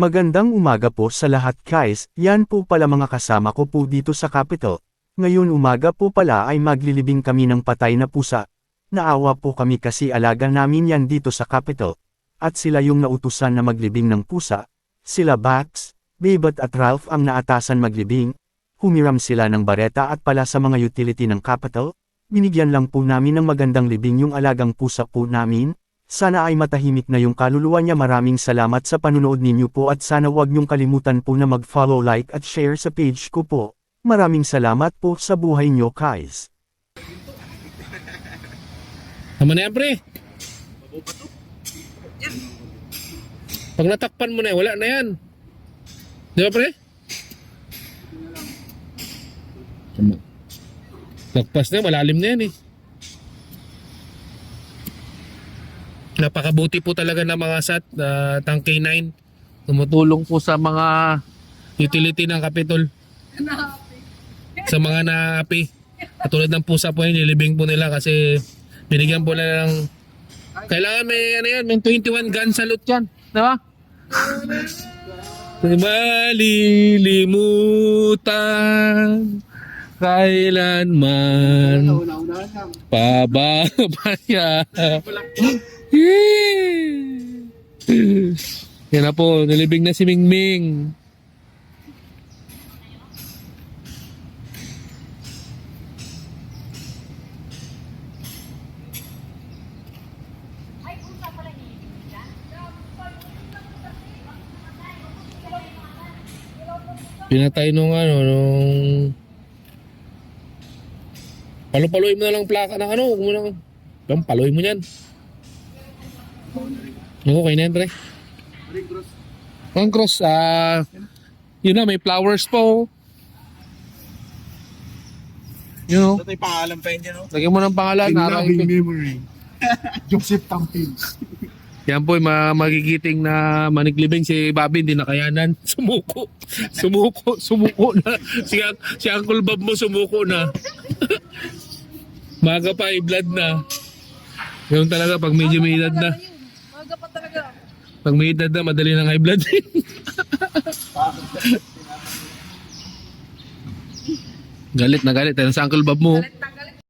Magandang umaga po sa lahat guys, yan po pala mga kasama ko po dito sa Capitol. Ngayon umaga po pala ay maglilibing kami ng patay na pusa. Naawa po kami kasi alaga namin yan dito sa Capitol. At sila yung nautusan na maglibing ng pusa. Sila Bax, Bebot at Ralph ang naatasan maglibing. Humiram sila ng bareta at pala sa mga utility ng Capitol. Binigyan lang po namin ng magandang libing yung alagang pusa po namin. Sana ay matahimik na yung kaluluwa niya maraming salamat sa panunood ninyo po at sana wag niyong kalimutan po na mag-follow like at share sa page ko po. Maraming salamat po sa buhay niyo guys. Tama na yan, pre. Pag natakpan mo na, wala na yan. Di ba, pre? Tama. Lagpas na, malalim na yan eh. Napakabuti po talaga ng mga SAT, uh, Tank K9. Tumutulong po sa mga utility ng Capitol. Sa mga naapi. Katulad ng pusa po yun, nilibing po nila kasi binigyan po nila ng kailangan may ano yan, may 21 gun salute yan. Di ba? Malilimutan kailanman pababaya. Yan na po, nilibing na si Mingming. Pinatay nung ano, nung... Palo-paloy mo na lang plaka ng ano, huwag mo. Bang, paloy mo yan. Ako, kayo na yan, pre. Ang cross, ah... yun na, may flowers po. You know, Ito yung pangalan pa yun no? lagyan mo ng pangalan. In loving RIP. memory. Joseph Tampin. Yan po, ma magigiting na maniglibing si Bobby, hindi nakayanan. Sumuko. Sumuko. Sumuko na. Si, si Uncle Bob mo sumuko na. Maga pa, eh, blood na. Ganun talaga, pag medyo may edad na. Pa talaga. Pag may edad na, madali ng high blood. galit na galit. Ano sa Uncle Bob mo? Galit